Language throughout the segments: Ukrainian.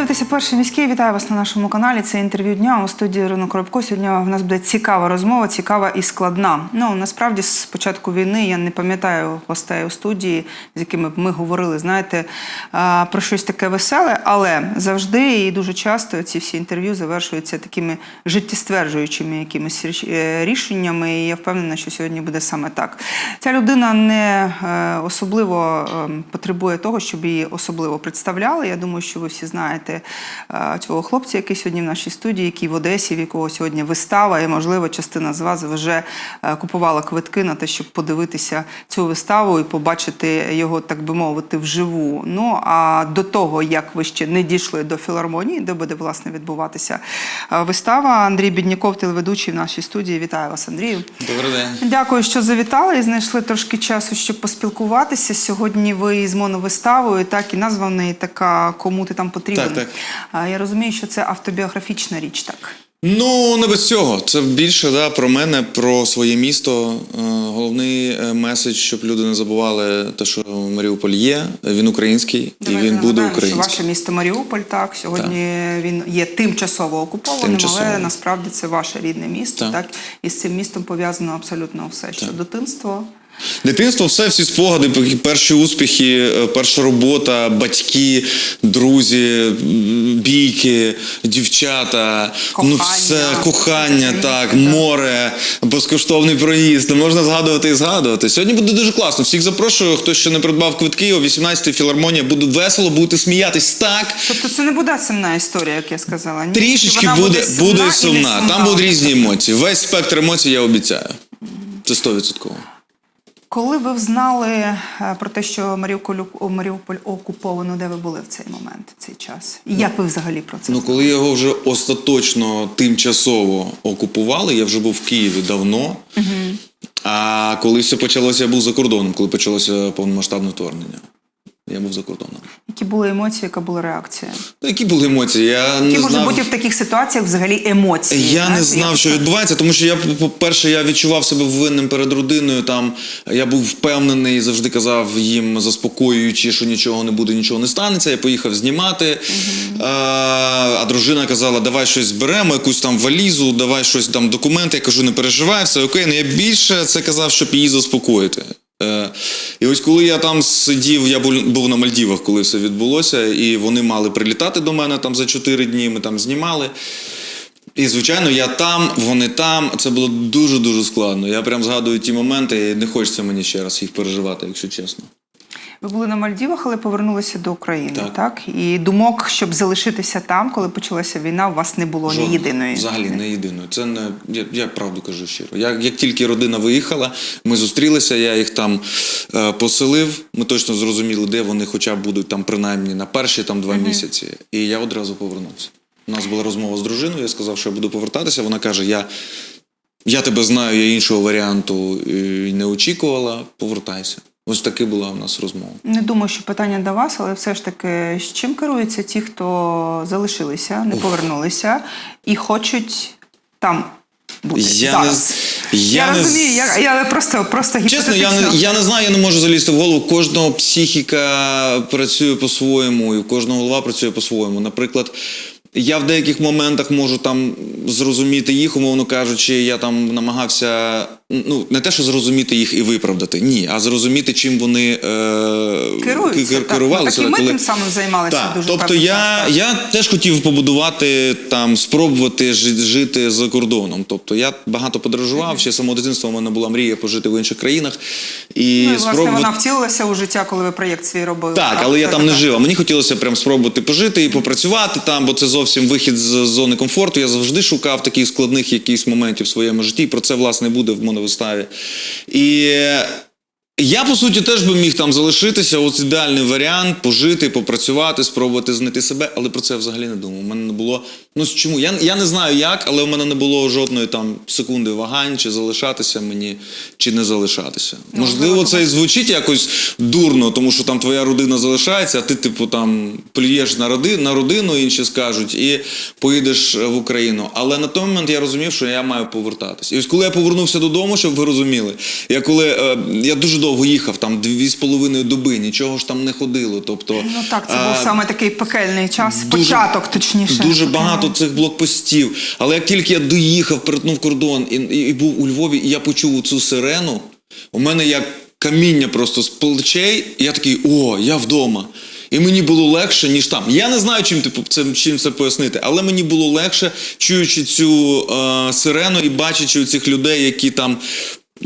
дивитеся перший міський. Вітаю вас на нашому каналі. Це інтерв'ю дня у студії Ірина Коробко. Сьогодні в нас буде цікава розмова, цікава і складна. Ну насправді з початку війни я не пам'ятаю гостей у студії, з якими б ми говорили, знаєте, про щось таке веселе, але завжди і дуже часто ці всі інтерв'ю завершуються такими життєстверджуючими якимись е, рішеннями. І я впевнена, що сьогодні буде саме так. Ця людина не е, особливо е, потребує того, щоб її особливо представляли. Я думаю, що ви всі знаєте е, цього хлопця, який сьогодні в нашій студії, який в Одесі, в якого сьогодні вистава, і можливо, частина з вас вже е, купувала квитки на те, щоб подивитися цю виставу і побачити його, так би мовити, вживу. Ну а до того, як ви ще не дійшли до філармонії, де буде власне відбуватися е, вистава, Андрій Бідняков, телеведучий в нашій студії. Вітаю вас, Андрію. Добрий день. Дякую, що завітали і знайшли трошки часу, щоб поспілкуватися. Сьогодні ви з моновиставою, так і назва в неї така, кому ти там потрібен. Так, так. Я розумію, що це автобіографічна річ, так. Ну, не без цього. Це більше да, про мене, про своє місто. Е, Головний е, меседж, щоб люди не забували те, що Маріуполь є, він український Давайте і він буде. Що ваше місто Маріуполь, так сьогодні він є тимчасово окупованим, Тимчасово. але насправді це ваше рідне місто. Так. Так. і з цим містом пов'язано абсолютно все. Що дитинство, Дитинство, все, всі спогади, перші успіхи, е, перша робота, батьки, друзі, бійки, дівчата, ну все, кохання, так, море, безкоштовний проїзд. Можна згадувати і згадувати. Сьогодні буде дуже класно. Всіх запрошую, хто ще не придбав квитки, о 18-й філармонія. Буде весело, будете сміятись так. тобто це не буде сумна історія, як я сказала. Ні, Трішечки вона буде, сумна буде і не сумна. Там будуть різні емоції. Весь спектр емоцій я обіцяю. Це 100%. Коли ви взнали е, про те, що Маріуполь, Маріуполь окуповано, де ви були в цей момент, в цей час? І як ви взагалі про це? Ну, коли його вже остаточно тимчасово окупували, я вже був в Києві давно. А коли все почалося, я був за кордоном, коли почалося повномасштабне вторгнення. Я був за кордоном. Які були емоції, яка була реакція? Ну, які були емоції? Я Які не може знав. бути в таких ситуаціях взагалі емоції? Я не знав, що відбувається, тому що я, по-перше, я відчував себе винним перед родиною. Там я був впевнений, завжди казав їм заспокоюючи, що нічого не буде, нічого не станеться. Я поїхав знімати. А, а дружина казала, давай щось зберемо, якусь там валізу, давай щось там документи. Я кажу, не переживай, все окей. Ну я більше це казав, щоб її заспокоїти. Е, І ось коли я там сидів, я був на Мальдівах, коли все відбулося, і вони мали прилітати до мене там за 4 дні. Ми там знімали. І, звичайно, я там, вони там. Це було дуже-дуже складно. Я прям згадую ті моменти, і не хочеться мені ще раз їх переживати, якщо чесно. Ви були на Мальдівах, але повернулися до України, так? Так. І думок, щоб залишитися там, коли почалася війна, у вас не було ні Жодного. єдиної. Взагалі не єдиної. Це не я, я правду кажу щиро. Як, як тільки родина виїхала, ми зустрілися, я їх там е, поселив. Ми точно зрозуміли, де вони хоча б будуть там принаймні на перші там два місяці. І я одразу повернувся. У нас була розмова з дружиною. Я сказав, що я буду повертатися. Вона каже: Я, я тебе знаю, я іншого варіанту і не очікувала. Повертайся. Ось таки була у нас розмова. Не думаю, що питання до вас, але все ж таки, з чим керуються ті, хто залишилися, не повернулися і хочуть там бути Я зараз? не- я, я не розумію, я, я просто, просто Чесно, я не, я не знаю, я не можу залізти в голову. Кожного психіка працює по-своєму, і кожного голова працює по-своєму. Наприклад, я в деяких моментах можу там зрозуміти їх, умовно кажучи, я там намагався ну не те, що зрозуміти їх і виправдати, ні, а зрозуміти, чим вони е, Керуються, кер- так. керувалися. Так і ми коли- тим самим займалися так, дуже тобто я, так. я теж хотів побудувати там, спробувати жити за кордоном. Тобто я багато подорожував, ще з самого дитинства у мене була мрія пожити в інших країнах і Ну, і, власне, вона втілилася у життя, коли ви проєкт свій робили. Так, але я там не жив. А мені хотілося прям спробувати пожити і попрацювати там, бо це зовсім вихід з зони комфорту. Я завжди шукав таких складних якихось моментів в своєму житті. І про це власне буде в моновиставі. І я, по суті, теж би міг там залишитися. Ось ідеальний варіант пожити, попрацювати, спробувати знайти себе, але про це я взагалі не думав. У мене не було. Ну чому? Я, я не знаю як, але у мене не було жодної там секунди вагань, чи залишатися мені, чи не залишатися. Можливо, це і звучить якось дурно, тому що там твоя родина залишається, а ти, типу, там плюєш на родину, на родину, інші скажуть, і поїдеш в Україну. Але на той момент я розумів, що я маю повертатись. І ось коли я повернувся додому, щоб ви розуміли, я коли е, я дуже довго довго їхав, там дві з половиною доби, нічого ж там не ходило. Тобто, Ну так, це а, був саме такий пекельний час, дуже- початок, точніше. Дуже багато ну. цих блокпостів. Але як тільки я доїхав, перетнув кордон і, і, і був у Львові, і я почув цю сирену, у мене як каміння просто з плечей, і я такий, о, я вдома. І мені було легше, ніж там. Я не знаю, чим типу, це, чим це пояснити, але мені було легше, чуючи цю е, сирену і бачачи цих людей, які там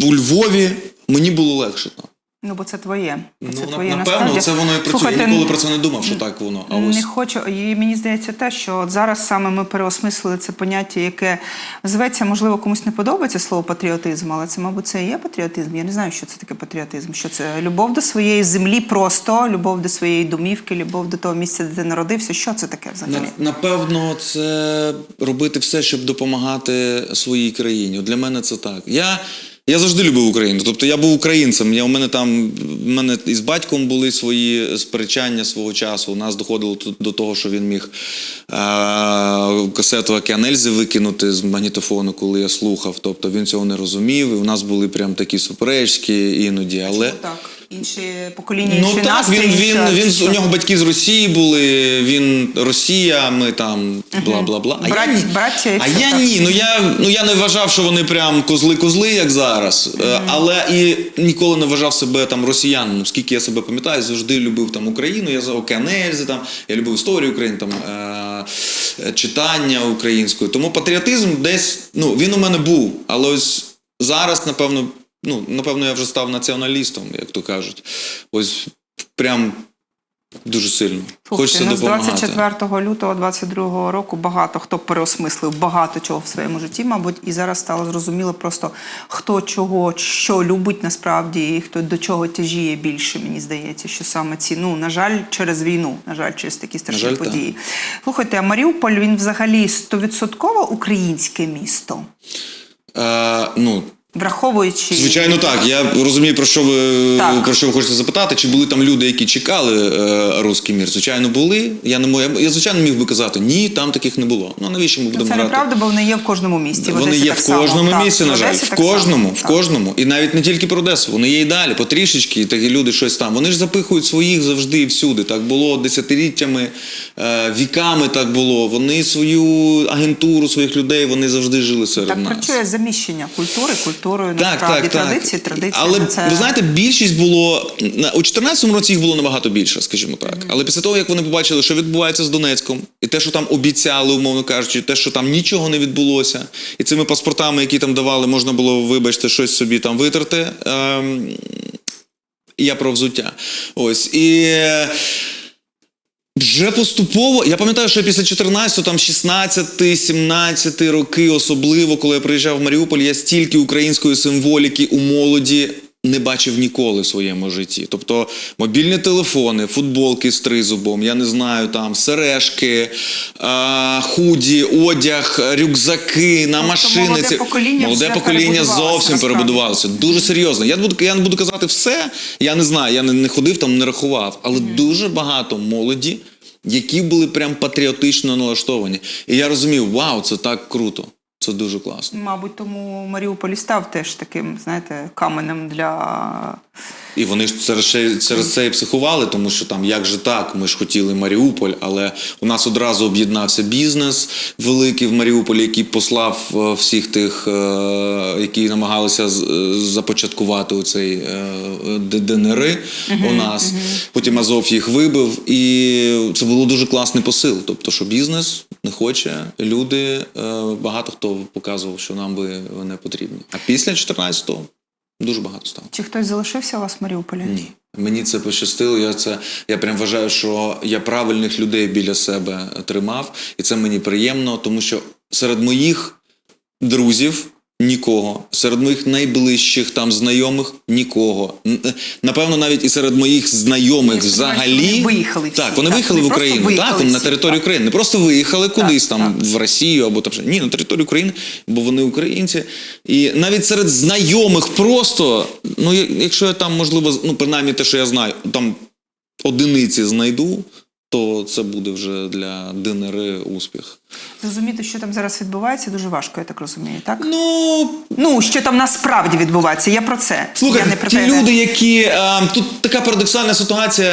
у Львові, мені було легше там. Ну, бо це твоє. Бо це Ну, твоє напевно, насправді. це воно і працює. Слухайте, я ніколи про це не думав, що так воно. А ось Не хочу, і мені здається, те, що от зараз саме ми переосмислили це поняття, яке зветься, можливо, комусь не подобається слово патріотизм, але це, мабуть, це і є патріотизм. Я не знаю, що це таке патріотизм. Що це любов до своєї землі, просто любов до своєї домівки, любов до того місця, де ти народився. Що це таке взагалі? На- Напевно, це робити все, щоб допомагати своїй країні. Для мене це так. Я, я завжди любив Україну. Тобто я був українцем. Я, у мене там у мене із батьком були свої сперечання свого часу. У нас доходило до того, що він міг е- касету Океан Ельзи викинути з магнітофону, коли я слухав. Тобто він цього не розумів. І у нас були прям такі суперечки іноді. Але Так, інші покоління, Ну інші так, настрій, він, він, інша- він, що? у нього батьки з Росії були, він Росія, ми там бла-бла-бла. А, Брат- я, браття і а все я так. ні. Ну я, ну я не вважав, що вони прям козли-козли, як зараз. Е, Але і ніколи не вважав себе там росіянином. Скільки я себе пам'ятаю, завжди любив там Україну, я за Океан Ельзи, там, я любив історію України, там, е, е, читання українською. Тому патріотизм десь, ну, він у мене був. Але ось зараз, напевно, ну, напевно, я вже став націоналістом, як то кажуть. Ось прям дуже сильно. Хочеться ну, з допомагати. 24 лютого 22 року багато хто переосмислив багато чого в своєму житті, мабуть, і зараз стало зрозуміло просто хто чого, що любить насправді, і хто до чого тяжіє більше. Мені здається, що саме ці, ну на жаль, через війну, на жаль, через такі страшні жаль, події. Слухайте, а Маріуполь він взагалі стовідсотково українське місто, Е, ну, враховуючи Звичайно, так. Я розумію, про що ви Так. про що ви хочете запитати. Чи були там люди, які чекали е, руський мір? Звичайно, були. Я не мог, я звичайно міг би казати, ні, там таких не було. Ну навіщо ми будемо Це грати? неправда, бо вони є в кожному місті. В Вони Одесі є так в само. кожному Так, на жаль, в так само. кожному, в Так. кожному. І навіть не тільки про Одесу, вони є і далі, потрішечки, такі люди щось там. Вони ж запихують своїх завжди і всюди. Так було десятиліттями, е, віками так було. Вони свою агентуру, своїх людей, вони завжди жили серед Так нас. працює заміщення культури, культурою, Так, насправді так, так. традиції, традиції. Але ну, це... ви знаєте, більшість було у 14-му році їх було набагато більше, скажімо так. Але після того, як вони побачили, що відбувається з Донецьком, і те, що там обіцяли, умовно кажучи, те, що там нічого не відбулося, і цими паспортами, які там давали, можна було, вибачте, щось собі там витерти. Ем, я про взуття. Ось і. Вже поступово, я пам'ятаю, що після 14, там 16, 17 роки, особливо, коли я приїжджав в Маріуполь, я стільки української символіки у молоді не бачив ніколи в своєму житті. Тобто мобільні телефони, футболки з тризубом, я не знаю, там сережки, а, худі, одяг, рюкзаки на машини. молоде Це- покоління молоде вже покоління зовсім насправді. перебудувалося. Дуже серйозно. Я не буду, я не буду казати все. Я не знаю, я не, не ходив там, не рахував, але дуже багато молоді, які були прям патріотично налаштовані. І я розумів, вау, це так круто. Це дуже класно. Мабуть, тому Маріуполь став теж таким, знаєте, каменем для І вони ж через через це і психували, тому що там як же так, ми ж хотіли Маріуполь, але у нас одразу об'єднався бізнес великий в Маріуполі, який послав е, всіх тих, е, які намагалися е, започаткувати оцей Д- ДНР у нас. Потім Азов їх вибив, і це було дуже класний посил. Тобто, що бізнес не хоче, люди, е, багато хто показував, що нам би не потрібні. А після 14-го дуже багато стало. чи хтось залишився у вас в Маріуполі? Ні. Мені це пощастило. Я це я прям вважаю, що я правильних людей біля себе тримав, і це мені приємно, тому що серед моїх друзів нікого, серед моїх найближчих там знайомих нікого. Е, Напевно, навіть і серед моїх знайомих взагалі вони виїхали всі. Так, вони Так, виїхали в вони просто Україну. виїхали так, на територію так. України. Не просто виїхали кудись там так. в Росію або там ні, на територію України, бо вони українці. І навіть серед знайомих просто, ну якщо я там, можливо, ну принаймні те, що я знаю, там одиниці знайду, то це буде вже для ДНР успіх. Зрозуміти, що там зараз відбувається, дуже важко, я так розумію, так? Ну, Ну, що там насправді відбувається, я про це. я не про ті те, люди, які е, тут така парадоксальна ситуація.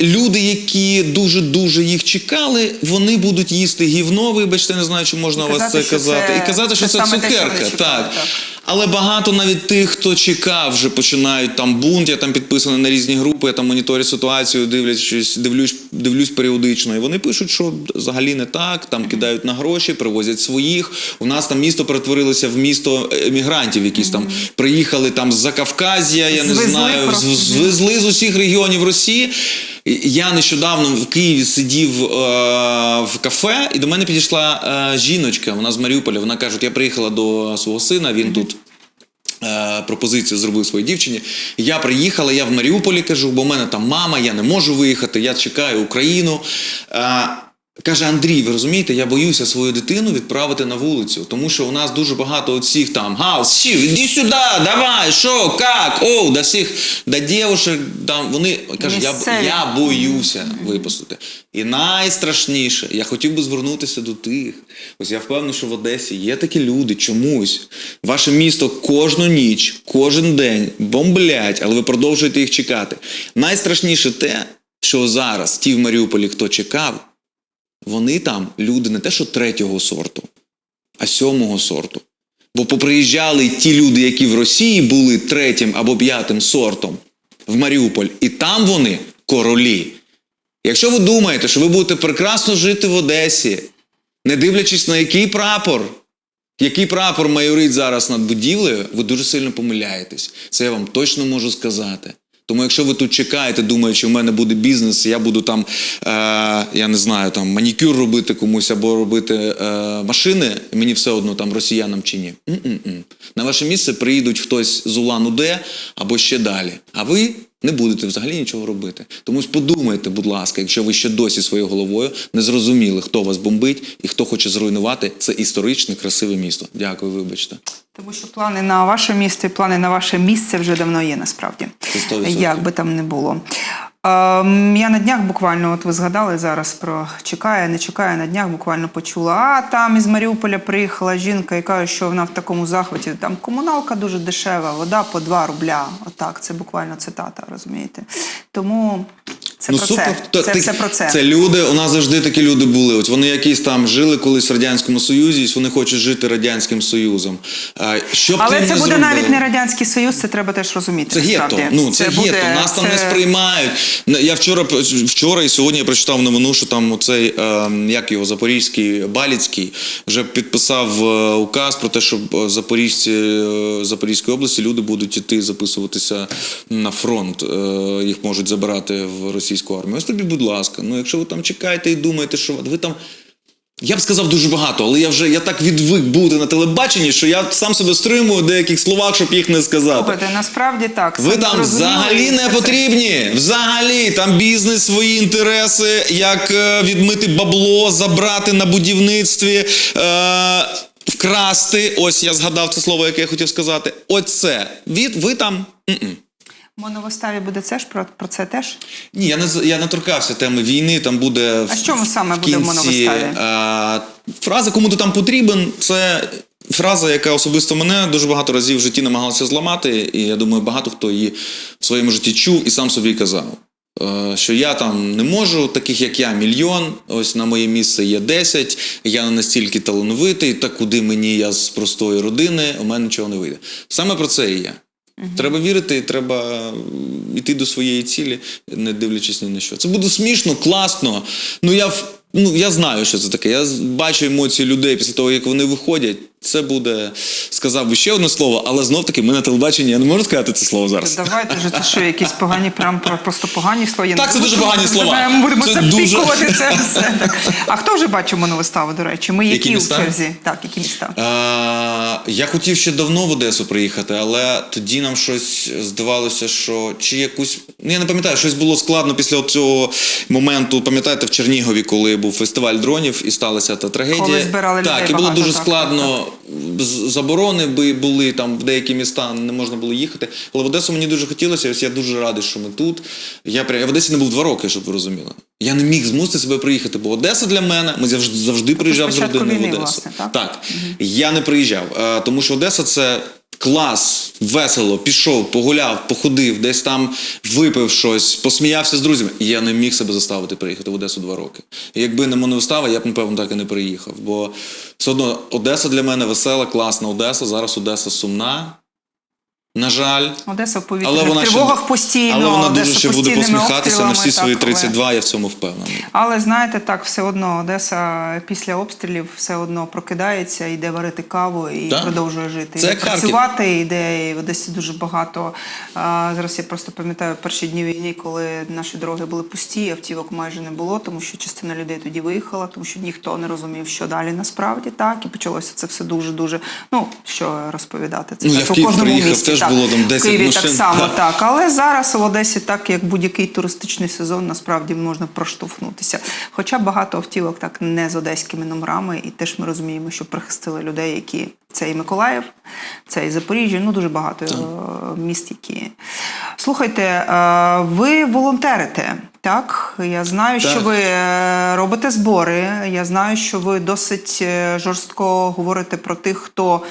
Е, люди, які дуже дуже їх чекали, вони будуть їсти гівно. Вибачте, не знаю, чи можна І вас казати, це казати, це- і казати, що це це, те, цукерка. чекали, так. так. Але багато навіть тих, хто чекав, вже починають там бунт. Я там підписаний на різні групи, я там моніторю ситуацію, дивлячись, дивлюсь, дивлюсь періодично. І вони пишуть, що взагалі не так, там кидають на гроші, привозять своїх. У нас там місто перетворилося в місто емігрантів, якісь там приїхали там з Закавказя, я не знаю, звезли з усіх регіонів Росії. Я нещодавно в Києві сидів е, в кафе, і до мене підійшла е, жіночка, вона з Маріуполя. Вона каже: я приїхала до свого сина, він тут. е, Пропозицію зробив своїй дівчині. Я приїхала, я в Маріуполі кажу, бо в мене там мама, я не можу виїхати, я чекаю Україну. Каже Андрій, ви розумієте, я боюся свою дитину відправити на вулицю, тому що у нас дуже багато оцих там гаус, щі, іди сюди, давай, що, як, оу, да всіх, да дівушек, там вони каже, я, я боюся випустити. І найстрашніше, я хотів би звернутися до тих. Ось я впевнений, що в Одесі є такі люди чомусь. Ваше місто кожну ніч, кожен день бомблять, але ви продовжуєте їх чекати. Найстрашніше те, що зараз ті в Маріуполі, хто чекав, вони там люди не те, що третього сорту, а сьомого сорту. Бо поприїжджали ті люди, які в Росії були третім або п'ятим сортом в Маріуполь, і там вони королі. Якщо ви думаєте, що ви будете прекрасно жити в Одесі, не дивлячись на який прапор, який прапор майорить зараз над будівлею, ви дуже сильно помиляєтесь. Це я вам точно можу сказати. Тому якщо ви тут чекаєте, думаючи, в мене буде бізнес, я буду там, е, я не знаю, там манікюр робити комусь або робити е, машини, мені все одно там росіянам чи ні. М-м-м. На ваше місце приїдуть хтось з Улан-Удэ або ще далі. А ви не будете взагалі нічого робити. Тому подумайте, будь ласка, якщо ви ще досі своєю головою не зрозуміли, хто вас бомбить і хто хоче зруйнувати це історичне, красиве місто. Дякую, вибачте. Тому що плани на ваше місто і плани на ваше місце вже давно є насправді. Як би там не було. Ем, я на днях буквально, от ви згадали зараз про чекає, не чекає, на днях буквально почула. А там із Маріуполя приїхала жінка і каже, що вона в такому захваті. Там комуналка дуже дешева, вода по 2 рубля. Отак, це буквально цитата, розумієте? Тому це про це. то- Це ти- все про це. Це люди, у нас завжди такі люди були. От вони якісь там жили колись в Радянському Союзі, і вони хочуть жити Радянським Союзом. А, що Але це буде зробив? навіть не Радянський Союз, це треба теж розуміти. Це гетто. Ну це, буде- гетто. Нас там не сприймають. Я вчора вчора і сьогодні я прочитав новину, що там оцей е, як його запорізький Баліцький вже підписав е, указ про те, що е, запоріжці е, Запорізької області люди будуть іти записуватися на фронт. Е, їх можуть забирати в російську армію. Ось тобі, будь ласка. Ну якщо ви там чекаєте і думаєте, що ви там. Я б сказав дуже багато, але я вже я так відвик бути на телебаченні, що я сам себе стримую в деяких словах, щоб їх не сказати. Слухайте, насправді так. Ви там взагалі не потрібні. Взагалі, там бізнес, свої інтереси, як е, відмити бабло, забрати на будівництві, е, вкрасти. Ось я згадав це слово, яке я хотів сказати. Оце. Від, ви там. м-м. В моновиставі буде це ж про, про це теж? Ні, я не я не торкався теми війни. Там буде А що саме в буде в кінці, моновиставі? е, фраза кому ти там потрібен. Це фраза, яка особисто мене дуже багато разів в житті намагалася зламати. І я думаю, багато хто її в своєму житті чув і сам собі казав. е, Що я там не можу, таких як я, мільйон. Ось на моє місце є 10, Я не настільки талановитий, та куди мені я з простої родини, у мене нічого не вийде. Саме про це і я. Треба вірити, треба йти до своєї цілі, не дивлячись ні на що. Це буде смішно, класно. Ну я ну я знаю, що це таке. Я бачу емоції людей після того, як вони виходять. Це буде, сказав би ще одне слово, але знов таки ми на телебаченні. Я не можу сказати це слово зараз. Давайте вже це що, якісь погані, прям про- просто погані слова. Я Так, це дуже погані слова. Ми будемо Це запікувати дуже- це все. А хто вже бачив моновиставу, до речі? Ми які, Які в черзі? Так, які міста? А, я хотів ще давно в Одесу приїхати, але тоді нам щось здавалося, що чи якусь. Ну я не пам'ятаю, щось було складно після цього моменту. Пам'ятаєте, в Чернігові, коли був фестиваль дронів і сталася та трагедія. Коли збирали так, людей і було багато, дуже так, складно. Заборони би були там в деякі міста, не можна було їхати. Але в Одесу мені дуже хотілося. Ось я дуже радий, що ми тут. Я, прям- я в Одесі не був два роки, щоб ви розуміли. Я не міг змусити себе приїхати, бо Одеса для мене, ми завжди, завжди приїжджав з родиною в Одесу. власне, так? Я не приїжджав, е, тому що Одеса це клас, весело, пішов, погуляв, походив, десь там випив щось, посміявся з друзями. Я не міг себе заставити приїхати в Одесу два роки. І якби не моновистава, я б, напевно, так і не приїхав. Бо все одно Одеса для мене весела, класна Одеса. Зараз Одеса сумна. На жаль. Одеса в Але повітряних вона, ще, тривогах постійно. але вона дуже ще буде посміхатися на всі свої так, але- я в цьому впевнений. Але знаєте, так, все одно Одеса після обстрілів все одно прокидається, йде варити каву і Так. продовжує жити. Це і працювати йде і в Одесі дуже багато. А, зараз я просто пам'ятаю перші дні війни, коли наші дороги були пусті, автівок майже не було, тому що частина людей тоді виїхала, тому що ніхто не розумів, що далі насправді так. І почалося це все дуже дуже. Ну що розповідати? Це Ну, я в у кожному місті. Теж так. було там 10 Києві машин. так само Так. так. Але зараз в Одесі, так як будь-який туристичний сезон, насправді можна проштовхнутися. Хоча багато автівок так не з одеськими номерами, і теж ми розуміємо, що прихистили людей, які це і Миколаїв, це і Запоріжжя, ну дуже багато е, міст, які. Слухайте, е, ви волонтерите. Так, я знаю, Так. що ви е, робите збори. Я знаю, що ви досить жорстко говорите про тих, хто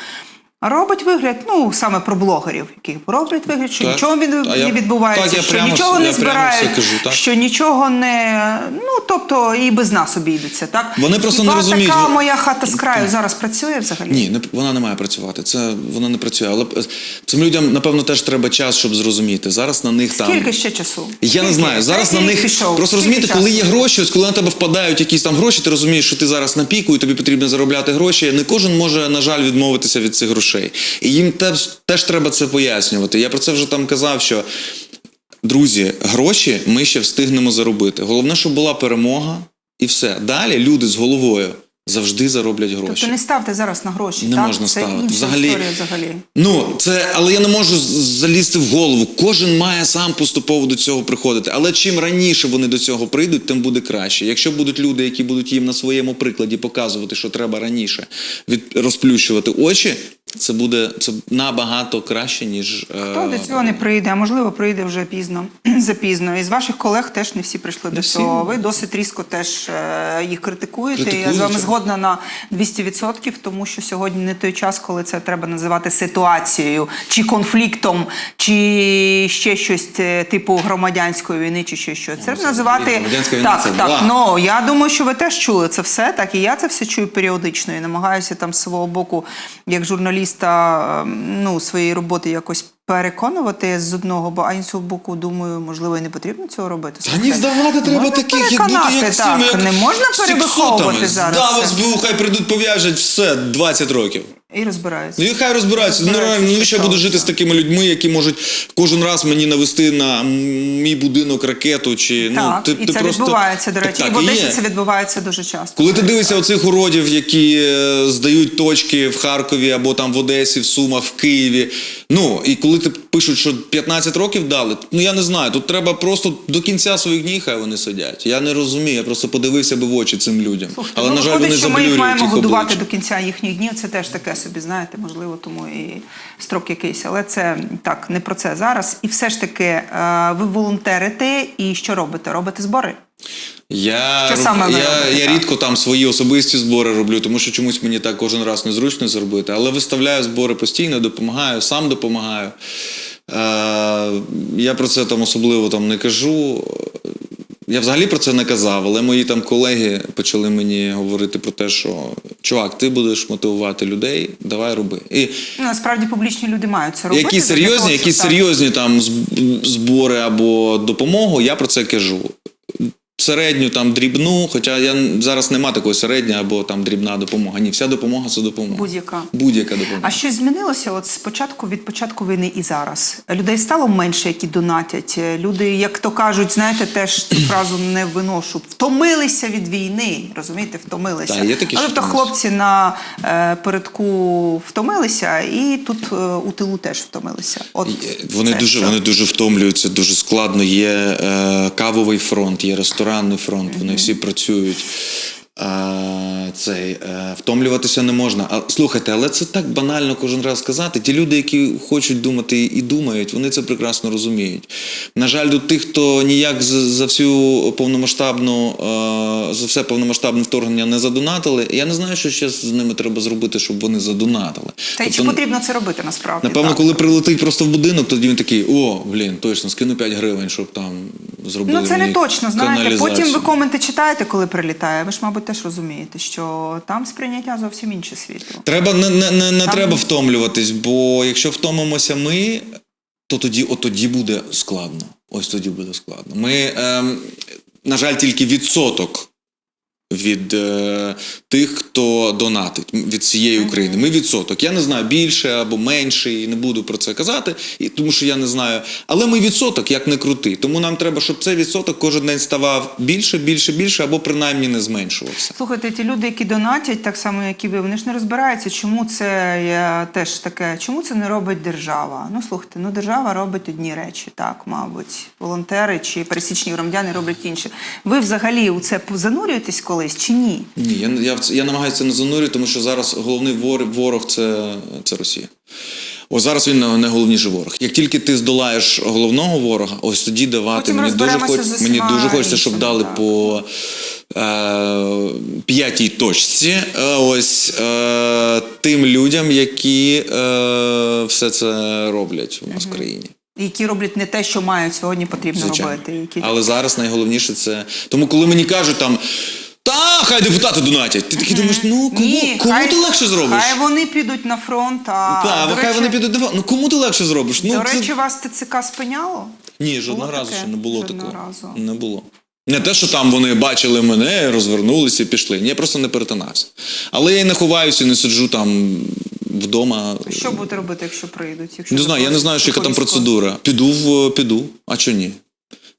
робить вигляд, ну саме про блогерів, які роблять вигляд, що Так. нічого від, А я- відбувається, так, я що прямо нічого не збирають, кажу, так. що нічого не ну тобто і без нас обійдуться. Так Вони просто Хіба не розуміють, Така моя хата з краю зараз працює взагалі. Ні, не, вона не має працювати. Це вона не працює. Але цим людям, напевно, теж треба час, щоб зрозуміти. Зараз на них там. Скільки ще часу? Я не знаю. Зараз на них пішов. просто Скільки розумієте, коли є гроші, ось коли на тебе впадають якісь там гроші, ти розумієш, що ти зараз на піку і тобі потрібно заробляти гроші. Не кожен може, на жаль, відмовитися від цих грошей. І їм теж, теж треба це пояснювати. Я про це вже там казав, що. Друзі, гроші ми ще встигнемо заробити. Головне, щоб була перемога, і все. Далі люди з головою завжди зароблять гроші. Тобто не ставте зараз на гроші. Не так? можна це ставити. інша Взагалі- історія взагалі. Ну, це, але я не можу залізти в голову. Кожен має сам поступово до цього приходити. Але чим раніше вони до цього прийдуть, тим буде краще. Якщо будуть люди, які будуть їм на своєму прикладі показувати, що треба раніше від розплющувати очі, це буде це набагато краще, ніж е, Хто до цього не прийде, а можливо прийде вже пізно, запізно. Із ваших колег теж не всі прийшли до всі. цього. Ви досить різко теж е, їх критикуєте. Я з вами згодна на 200%, тому що сьогодні не той час, коли це треба називати ситуацією чи конфліктом, чи ще щось е, типу громадянської війни, чи ще щось. Це це називати громадянська війна так, це так. Ну я думаю, що ви теж чули це все, так і я це все чую періодично і намагаюся там з свого боку, як журналіста, ем, ну своєї роботи якось. Переконувати з одного, бо а іншого боку, думаю, можливо, і не потрібно цього робити. Та ні, здавати треба Можна таких, як бути як так. цими, як Не можна перевиховувати зараз Здав. СБУ, хай прийдуть, пов'яжуть все 20 років. І розбираються. Ну і хай розбираються. Ну, Розбираються, реально, ну, що я буду жити з такими людьми, які можуть кожен раз мені навести на мій будинок ракету. Чи Так, ну ти, і ти це просто відбувається, до речі. так, і в Одесі є. це відбувається дуже часто. Коли ти дивишся оцих уродів, які е, здають точки в Харкові або там в Одесі, в Сумах, в Києві. Ну і коли ти пишуть, що 15 років дали, ну я не знаю. Тут треба просто до кінця своїх днів хай вони сидять. Я не розумію. Я просто подивився би в очі цим людям. Слухайте, Але ну, на жаль, виходить, вони що ми їх маємо годувати обличчя. до кінця їхніх днів. Це теж таке собі, знаєте, можливо, тому і строк якийсь. Але це так, не про це зараз. І все ж таки, е, ви волонтерите і що робите? Робите збори? Я, Що саме я, робите, я рідко там свої особисті збори роблю, тому що чомусь мені так кожен раз незручно зробити. Але виставляю збори постійно, допомагаю, сам допомагаю. Е, я про це там особливо там не кажу. Я взагалі про це не казав, але мої там колеги почали мені говорити про те, що чувак, ти будеш мотивувати людей, давай роби. І Ну, насправді публічні люди мають це робити. які серйозні, того, які серйозні там збори або допомогу, я про це кажу. Середню там дрібну, хоча я зараз нема такої середня або там дрібна допомога. Ні, вся допомога це допомога. Будь-яка. Будь-яка допомога. А щось змінилося от з початку від початку війни і зараз? Людей стало менше, які донатять. Люди, як то кажуть, знаєте, теж цю фразу не виношу. Втомилися від війни. Розумієте, втомилися. Так, є такі, Але що то хлопці на е, передку втомилися, і тут е, у тилу теж втомилися. От Вони це дуже, що? вони дуже втомлюються, дуже складно. Є е, кавовий фронт, є ресторанний фронт, вони всі працюють. Цей, е, втомлюватися не можна. А слухайте, але це так банально кожен раз сказати. Ті люди, які хочуть думати і думають, вони це прекрасно розуміють. На жаль, до тих, хто ніяк за, всю повномасштабну, е, за все повномасштабне вторгнення не задонатили. Я не знаю, що ще з ними треба зробити, щоб вони задонатили. Та й чи Тобто, потрібно це робити насправді? Напевно, так? коли прилетить просто в будинок, тоді він такий: о, блін, точно, скину 5 гривень, щоб там зробили. Ну це не точно, знаєте. Потім ви коменти читаєте, коли прилітає. Ви ж, мабуть, теж розумієте, що там сприйняття зовсім інше світу. Треба не, не, не, не Там- треба втомлюватись, бо якщо втомимося ми, то тоді, от тоді буде складно. Ось тоді буде складно. Ми, ем, на жаль, тільки відсоток від е, тих, хто донатить від всієї України. Ми відсоток. Я не знаю більше або менше, і не буду про це казати, і, тому що я не знаю. Але ми відсоток як не крути. Тому нам треба, щоб цей відсоток кожен день ставав більше, більше, більше, або принаймні не зменшувався. Слухайте, ті люди, які донатять, так само як і ви, вони ж не розбираються, чому це є теж таке, чому це не робить держава. Ну слухайте, ну держава робить одні речі, так, мабуть, волонтери чи пересічні громадяни роблять інші. Ви взагалі у це занурюєтесь колись чи ні? Ні, я, я, я намагаюся не занурювати, тому що зараз головний вор, ворог це, це Росія. Ось зараз він не- найголовніший ворог. Як тільки ти здолаєш головного ворога, ось тоді давати Потім мені дуже, хоч, мені дуже хочеться, щоб дали так. по е, п'ятій точці. Е, ось е, тим людям, які е, все це роблять у нас в країні. Які роблять не те, що мають сьогодні потрібно Звичайно. робити. Які... Але зараз найголовніше це. Тому, коли мені кажуть там. Та, хай депутати донатять. Ти такий думаєш, ну кому, Ні, кому хай, ти легше зробиш? Хай вони підуть на фронт, а до хай речі, вони підуть на фронт. Ну кому ти легше зробиш? Ну, до це- речі, вас ТЦК спиняло? Ні, жодного було разу таке? ще не було Жодного такого. разу. Не було. Не те, що там вони бачили мене, розвернулися і пішли. Ні, я просто не перетинався. Але я і не ховаюся, не сиджу там вдома. Що будете робити, якщо прийдуть? Якщо Не знаю, я не знаю, що яка там процедура. Піду в піду, а чого ні?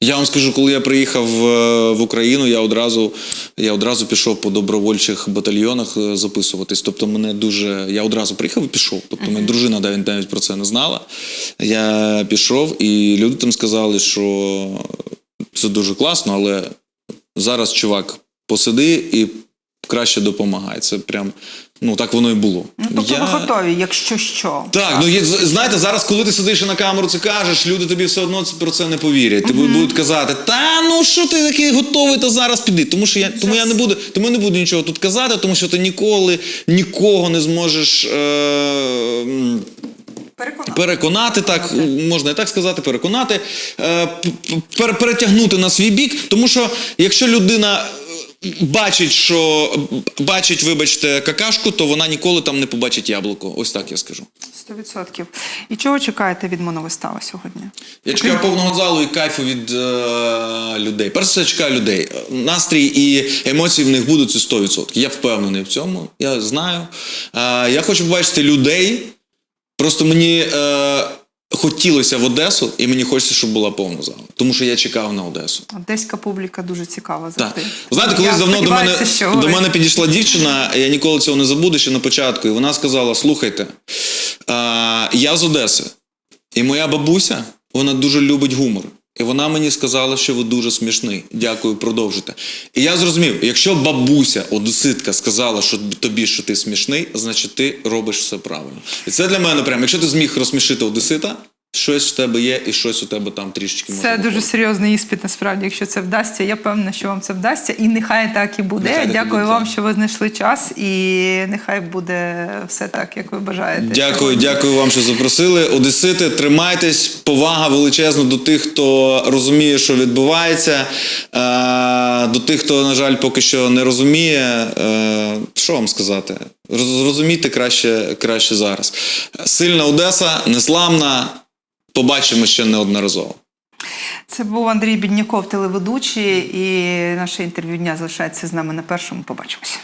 Я вам скажу, коли я приїхав е, в Україну, я одразу, я одразу пішов по добровольчих батальйонах е, записуватись. Тобто мене дуже. Я одразу приїхав і пішов. Тобто моя дружина навіть, навіть про це не знала. Я пішов, і люди там сказали, що це дуже класно, але зараз чувак посиди і краще допомагай. Це прям ну так воно і було. Ну, тобто Я- ви готові, якщо що. так, ну є, знаєте, зараз, коли ти сидиш і на камеру це кажеш, люди тобі все одно про це не повірять. Тобі будуть казати, та ну що ти такий готовий, та зараз піди. Тому що я тому я не буду, тому я не буду нічого тут казати, тому що ти ніколи нікого не зможеш. Е, Переконати. переконати, так можна і так сказати, переконати, е, перетягнути на свій бік. Тому що якщо людина бачить, що бачить, вибачте, какашку, то вона ніколи там не побачить яблуко. Ось так я скажу. 100%. І чого чекаєте від моновистави сьогодні? Я чекаю повного залу і кайфу від е, людей. Перш все, чекаю людей. Настрій і емоції в них будуть це 100%. Я впевнений в цьому. Я знаю. Е, я хочу побачити людей. Просто мені е, хотілося в Одесу, і мені хочеться, щоб була повна зала. Тому що я чекав на Одесу. Одеська публіка дуже цікава Так. завжди. Знаєте, Я колись давно до мене, що до мене підійшла дівчина, я ніколи цього не забуду ще на початку. І вона сказала: слухайте, а, я з Одеси, і моя бабуся вона дуже любить гумор. І вона мені сказала, що ви дуже смішний. Дякую, продовжуйте. І я зрозумів, якщо бабуся, одеситка, сказала, що тобі, що ти смішний, значить ти робиш все правильно. І це для мене прямо. Якщо ти зміг розсмішити одесита, щось в тебе є, і щось у тебе там трішечки може Це дуже серйозний іспит, насправді, якщо це вдасться. Я певна, що вам це вдасться, і нехай так і буде. Нехай так і Дякую буде, вам, що ви знайшли час, і нехай буде все так, як ви бажаєте. Дякую, дякую вам, що запросили. Одесити, тримайтесь. Повага величезна до тих, хто розуміє, що відбувається. Е, До тих, хто, на жаль, поки що не розуміє. Е, Що вам сказати? Роз- Зрозумійте краще, краще зараз. Сильна Одеса, незламна. Побачимо ще неодноразово. Це був Андрій Бідняков, телеведучий, і наше інтерв'ю дня залишається з нами на першому. Побачимося.